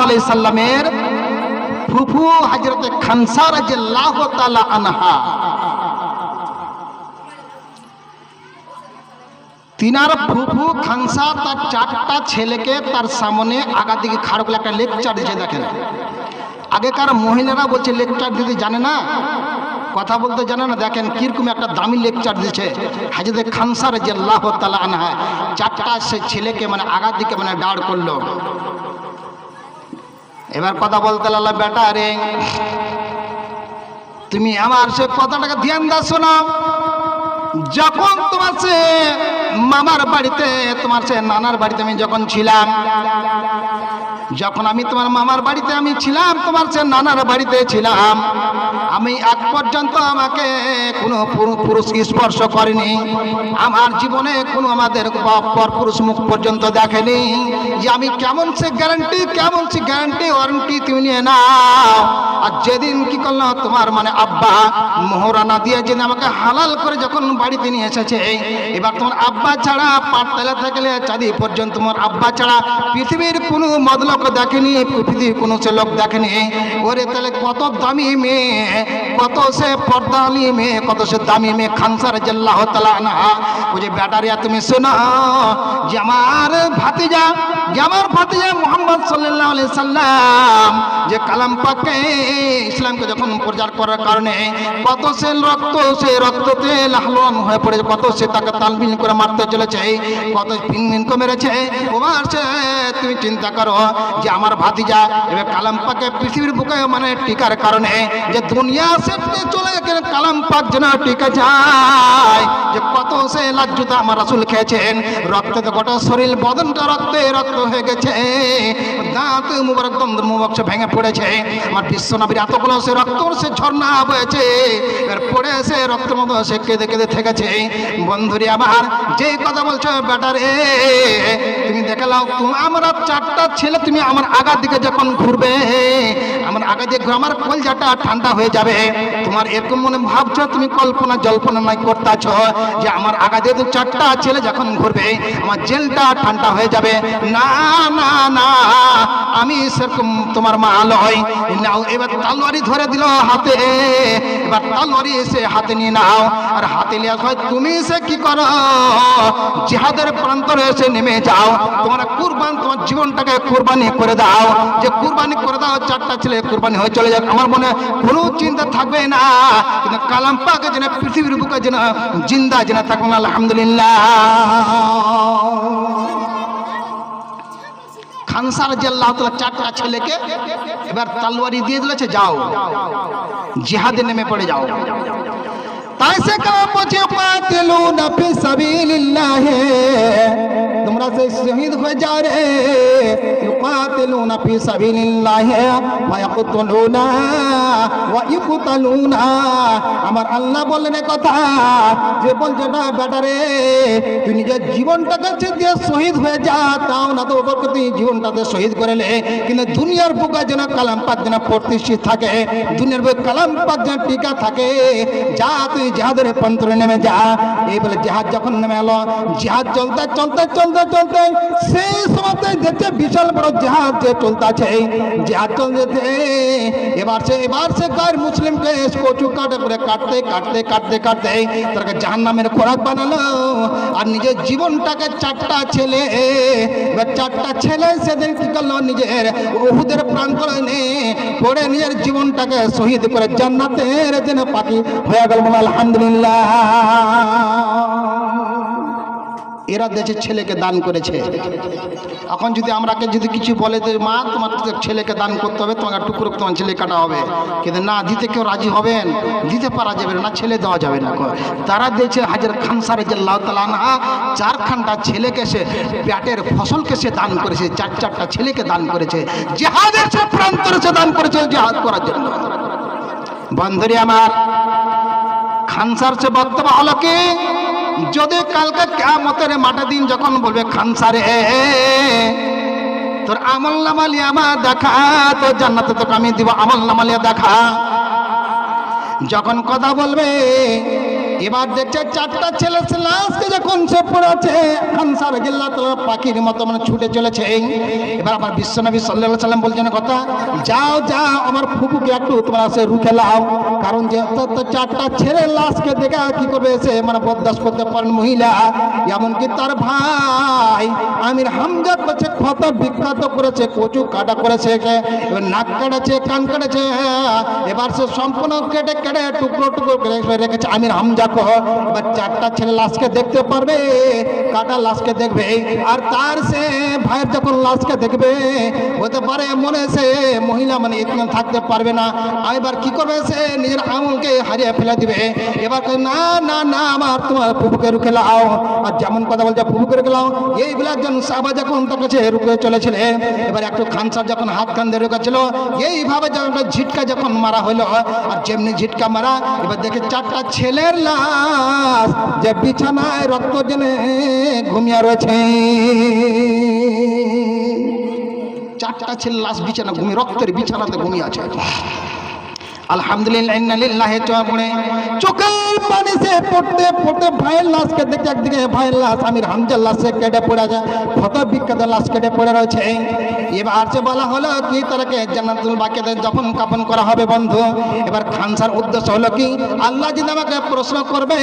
আলাইহি সাল্লামের ফুফু খানসা তিনার ফুফু খানসা তার চারটা ছেলেকে তার সামনে আগা দিকে করে একটা লেকচার দিয়ে দেখেন। আগেকার মহিলারা বলছে, লেকচার দিতে জানে না? কথা বলতে জানে না, দেখেন কীরকম একটা দামি লেকচার দিয়েছে। হাজরত খানসার যে আল্লাহ তালা আনহা, চারটা সে ছেলেকে মানে আগার দিকে মানে দাঁড় করল। এবার কথা বলতে লাগল, বেটা রে, তুমি আমার সে কথাটাকে ধ্যান দাও শোনো। যখন তোমার সে মামার বাড়িতে, তোমার সে নানার বাড়িতে আমি যখন ছিলাম যখন আমি তোমার মামার বাড়িতে আমি ছিলাম, তোমার সে নানার বাড়িতে ছিলাম, আমি এক পর্যন্ত আমাকে কোনো পুরুষ স্পর্শ করেনি। আমার জীবনে কোনো আমাদের পর পুরুষ মুখ পর্যন্ত দেখেনি যে আমি কেমন সে গ্যারান্টি কেমন সে গ্যারান্টি ওয়ারেন্টি তুমি নিয়ে নাও। আর যেদিন কি করল তোমার মানে আব্বা মোহরানা দিয়ে যেদিন আমাকে হালাল করে যখন বাড়িতে নিয়ে এসেছে, এবার তোমার আব্বা ছাড়া পাঠতলা থাকলে চাঁদি পর্যন্ত তোমার আব্বা ছাড়া পৃথিবীর কোনো মদলোক দেখেনি পৃথিবীর কোনো সে লোক দেখেনি। ওরে তাহলে কত দামি মেয়ে? কত সে পর্দালি মেয়ে, কত সে দামি মেয়ে, খানসার জাল্লাহ তালা না ও যে ব্যাটারিয়া, তুমি শোনো, যে আমার ভাতিজা, যে আমার ভাতিজা মোহাম্মদ সাল্লাহ আলি সাল্লাম, যে কালাম পাকে ইসলামকে যখন প্রচার করার কারণে কত সে রক্ত, সে রক্ততে লাহলন হয়ে পড়েছে, কত সে তাকে তালবিন করে মারতে চলেছে, কত পিনমিন করে মেরেছে। ওবার সে, তুমি চিন্তা করো যে আমার ভাতিজা এবার কালাম পাকে পৃথিবীর বুকে মানে টিকার কারণে যে দুনিয়া চলে গেলে কালাম পাক টিকা যায়। যে কত সে লাজ্জুতা আমার রাসুল খেয়েছেন, রক্তে তো শরীর, বদনটা রক্তে রক্ত হয়ে গেছে। দাঁত মুবারক দন্দ মুবারক সে ভেঙে পড়েছে। আমার বিশ্বনবীর এতগুলো সে রক্ত সে ঝর্ণা বয়েছে। পড়ে সে রক্ত মতো সে কেঁদে কেঁদে থেকেছে। বন্ধুরি আমার, যে কথা বলছো বেটারে তুমি দেখে নাও তুমি আমরা চারটা ছেলে, তুমি আমার আগার দিকে যখন ঘুরবে, আমার আগা দিয়ে আমার কলজাটা ঠান্ডা হয়ে যাবে। তোমার এরকম মনে ভাবছ, তুমি কল্পনা জল্পনা নাই করতেছ, যে আমার আগা তো চারটা ছেলে যখন ঘুরবে, আমার জেলটা ঠান্ডা হয়ে যাবে। না না না, আমি সেরকম তোমার মা লয় নাও, এবার তালোয়ারি ধরে দিল হাতে। এবার তালোয়ারি এসে হাতে নিয়ে নাও। আর হাতে নিয়ে হয় তুমি সে কি করো? জিহাদের প্রান্তরে এসে নেমে যাও। তোমার কুরবান, তোমার জীবনটাকে কুরবানি করে দাও। যে কুরবানি চারটা ছেলে কুরবানি হয়ে চলে যাক। আমার মনে কোনো চিন্তা থাকবে না। কিন্তু কালাম পাকে যেন পৃথিবীর বুকে যেন জিন্দা যেন থাকুন আলহামদুলিল্লাহ। খানসার যে তাআলা চারটা ছেলেকে এবার তালওয়ারি দিয়ে দিলেছে, যাও, জিহাদে নেমে পড়ে যাও। তাই সে কাম বলছে কাতিলুনা ফি সাবিলিল্লাহ। তোমরা সে শহীদ হয়ে যাও রে ফি সাবিলিল্লাহ ওয়া ইয়াকতুলুনা ওয়া ইউকতালুনা আমার আল্লাহ বললেন কথা, যে বলছে, না বেটারে, তুই নিজের জীবনটাকে দিয়ে শহীদ হয়ে যা, তাও না তো ওপরকে তুই জীবনটাতে শহীদ করে লে কিন্তু দুনিয়ার বুকে যেন কালাম পাক যেন প্রতিষ্ঠিত থাকে, দুনিয়ার বুকে কালাম পাক যেন টিকা থাকে, যা তুই জাহাদের পন্তরে নেমে যা। এই বলে জাহাজ যখন নেমে এলো, জাহাজ চলতে চলতে চলতে চলতে, সেই সময়তে দেখছে বিশাল বড় জাহাজ যে চলতেছে জাহাজ চলতে এবার সে এবার সে গায়ের মুসলিমকে কচু কাটে করে কাটতে কাটতে কাটতে কাটতে তাকে জাহান নামের খোরাক বানালো। আর নিজের জীবনটাকে চারটা ছেলে এবার চারটা ছেলে সেদিন কি করল? নিজের উহুদের প্রান্তরে পড়ে নিজের জীবনটাকে শহীদ করে জান্নাতের যেন পাখি হয়ে গেল আলহামদুলিল্লাহ। এরা দেশের ছেলেকে দান করেছে। এখন যদি আমরাকে যদি কিছু বলে যে, মা, তোমার ছেলেকে দান করতে হবে তোমাকে টুকরো তোমার ছেলে কাটা হবে। কিন্তু না, দিতে কেউ রাজি হবেন? দিতে পারা যাবে না ছেলে দেওয়া যাবে না। তারা দিয়েছে হাজার খানসারে যে আল্লাহ তালা না চারখানটা ছেলেকে সে প্যাটের ফসলকে সে দান করেছে, চার চারটা ছেলেকে দান করেছে। জেহাদের সে প্রান্তরে সে দান করেছে জেহাদ করার জন্য। বন্ধুরি আমার খানসার সে বক্তব্য হলো কি? যদি কালকে কেমতের মাঠে দিন যখন বলবে, খান সারে তোর আমল নামালি আমার দেখা, তোর জান্নাতে তোকে আমি দিব আমল নামালিয়া দেখা। যখন কথা বলবে এবার দেখছে চারটা ছেলে লাশকে যখন সে পড়েছে খানসার গিল্লা তোলার পাখির মতো মানে ছুটে চলেছে। এই এবার আমার বিশ্বনবী সাল্লাহ সাল্লাম বলছেন, কথা, যাও যাও, আমার ফুপুকে একটু তোমরা সে রুখে লাও কারণ যে চারটা ছেলে লাশকে দেখে কি করবে সে? মানে বরদাস্ত করতে পারেন মহিলা। এমনকি তার ভাই আমির হামজাদ করছে ক্ষত বিখ্যাত করেছে, কচু কাটা করেছে, এবার নাক কেটেছে, কান কেটেছে। এবার সে সম্পূর্ণ কেটে কেটে টুকরো টুকরো করে রেখেছে আমির হামজা চারটা ছেলে লাশকে দেখতে পারবে, কাটা লাশকে দেখবে। আর তার সে ভাইয়ের যখন লাশকে দেখবে, হতে পারে মনে সে মহিলা মানে থাকতে পারবে না। এবার কি করবে সে? নিজের আঙুলকে হারিয়ে ফেলে দিবে। এবার না না না, আমার তোমার রুখে লাও। আর যেমন কথা বলছে ফুপুকে রুখে লাও। এইগুলো একজন সাবা যখন তার কাছে রুখে এবার একটু খানসার যখন হাত খান দিয়ে রুখেছিল, এইভাবে যখন ঝিটকা যখন মারা হলো আর যেমনি ঝিটকা মারা, এবার দেখে চারটা ছেলের লাশ যে বিছানায় রক্ত জেনে ঘুমিয়ে রয়েছে। চারটা ছেলে লাশ বিছানা ঘুমিয়ে রক্তের বিছানাতে ঘুমিয়ে আছে। আলহামদুলিল্লাহ, ইন্না লিল্লাহি পড়ে চোখের পানি সে পড়তে পড়তে ভাইয়ের লাশকে দেখে, একদিকে ভাইয়ের লাশ, আমির হামজার লাশে কেটে পড়ে যায় ক্ষত বিখ্যাত লাশ কেটে পড়ে রয়েছে। এবার যে বলা হলো কি তারাকে জান্নাতুল বাকিতে যখন কাপন করা হবে বন্ধু। এবার খানসার উদ্দেশ্য হলো কি, আল্লাহ যদি আমাকে প্রশ্ন করবে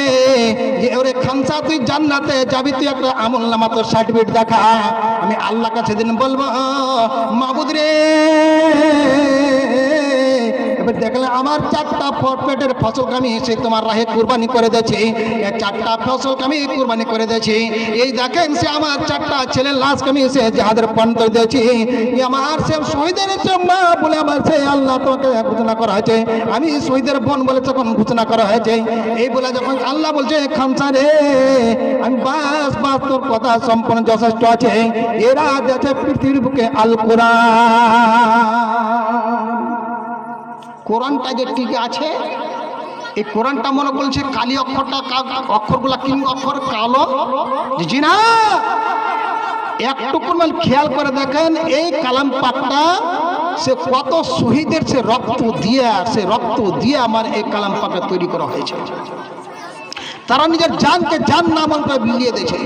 যে, ওরে খানসা তুই জান্নাতে যাবি, তুই একটা আমল নামা তোর সার্টিফিকেট দেখা। আমি আল্লাহ কাছে দিন বলব, মাবুদ রে দেখলে আমার চারটা পেটের ফসলকে আমি সে তোমার রাহে কুরবানি করে দিয়েছি। চারটা ফসলকে আমি কুরবানি করে দিয়েছি। এই দেখেন সে আমার চারটা ছেলের লাশকে আমি সে জাহাদের পান করে দিয়েছি। আমার সে শহীদের মা বলে আমার সে আল্লাহ তোমাকে ঘোষণা করা হয়েছে। আমি শহীদের বোন বলে তখন ঘোষণা করা হয়েছে, এই বলে যখন আল্লাহ বলছে খামসা রে আমি বাস বাস, তোর কথা সম্পূর্ণ যথেষ্ট আছে। এরা যাচ্ছে পৃথিবীর বুকে আল কোরআন কোরআনটা যে ঠিক আছে, এই কোরআনটা মনে করছে কালি অক্ষরটা অক্ষরগুলা কিং অক্ষর? কালো। জি না। একটুকু মানে খেয়াল করে দেখেন, এই কালাম পাকটা সে কত শহীদের সে রক্ত দিয়ে, সে রক্ত দিয়ে আমার এই কালাম পাকটা তৈরি করা হয়েছে। তারা নিজের জানকে জান না মন করে বিলিয়ে দিয়েছে।